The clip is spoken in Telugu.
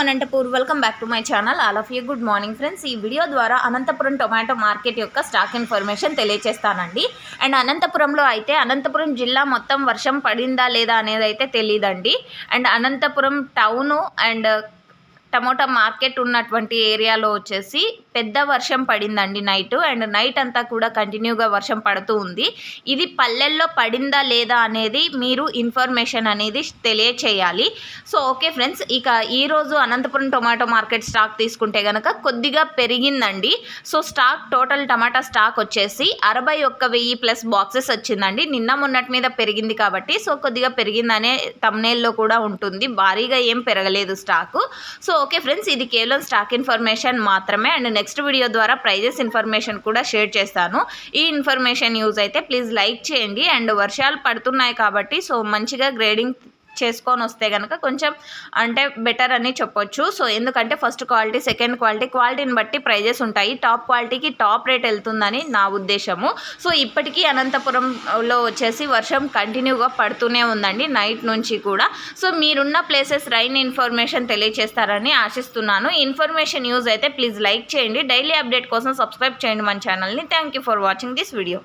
Anantapur. Welcome back to my channel all of you good morning friends ఈ వీడియో ద్వారా అనంతపురం టొమాటో మార్కెట్ యొక్క స్టాక్ ఇన్ఫర్మేషన్ తెలియజేస్తానండి అండ్ అనంతపురంలో అయితే అనంతపురం జిల్లా మొత్తం వర్షం పడిందా లేదా అనేది అయితే తెలియదండి and Anantapuram town and tomato market ఉన్నటువంటి ఏరియాలో వచ్చేసి పెద్ద వర్షం పడిందండి నైట్. అండ్ నైట్ అంతా కూడా కంటిన్యూగా వర్షం పడుతూ ఉంది. ఇది పల్లెల్లో పడిందా లేదా అనేది మీరు ఇన్ఫర్మేషన్ అనేది తెలియచేయాలి. సో ఓకే ఫ్రెండ్స్ ఇక ఈరోజు అనంతపురం టొమాటో మార్కెట్ స్టాక్ తీసుకుంటే కనుక కొద్దిగా పెరిగిందండి. So stock total tomato stock వచ్చేసి అరవై ఒక్క వెయ్యి ప్లస్ బాక్సెస్ వచ్చిందండి. నిన్న మొన్నటి మీద పెరిగింది కాబట్టి సో కొద్దిగా పెరిగిందనే తమ్నేల్లో కూడా ఉంటుంది. భారీగా ఏం పెరగలేదు స్టాకు. సో ఓకే ఫ్రెండ్స్ ఇది కేవలం స్టాక్ ఇన్ఫర్మేషన్ మాత్రమే. అండ్ నెక్స్ట్ వీడియో ద్వారా ప్రైజెస్ ఇన్ఫర్మేషన్ కూడా షేర్ చేస్తాను. ఈ ఇన్ఫర్మేషన్ యూజ్ అయితే ప్లీజ్ లైక్ చేయండి. అండ్ వర్షాలు పడుతున్నాయి కాబట్టి సో మంచిగా గ్రేడింగ్ చేసుకొని వస్తే కనుక కొంచెం అంటే బెటర్ అని చెప్పొచ్చు. సో ఎందుకంటే ఫస్ట్ క్వాలిటీ సెకండ్ క్వాలిటీ క్వాలిటీని బట్టి ప్రైజెస్ ఉంటాయి. టాప్ క్వాలిటీకి టాప్ రేట్ వెళ్తుందని నా ఉద్దేశము. సో ఇప్పటికీ అనంతపురంలో వచ్చేసి వర్షం కంటిన్యూగా పడుతూనే ఉందండి నైట్ నుంచి కూడా. సో మీరున్న ప్లేసెస్ రైన్ ఇన్ఫర్మేషన్ తెలియజేస్తారని ఆశిస్తున్నాను. ఇన్ఫర్మేషన్ యూజ్ అయితే ప్లీజ్ లైక్ చేయండి. డైలీ అప్డేట్ కోసం సబ్స్క్రైబ్ చేయండి మన ఛానల్ని thank you for watching this video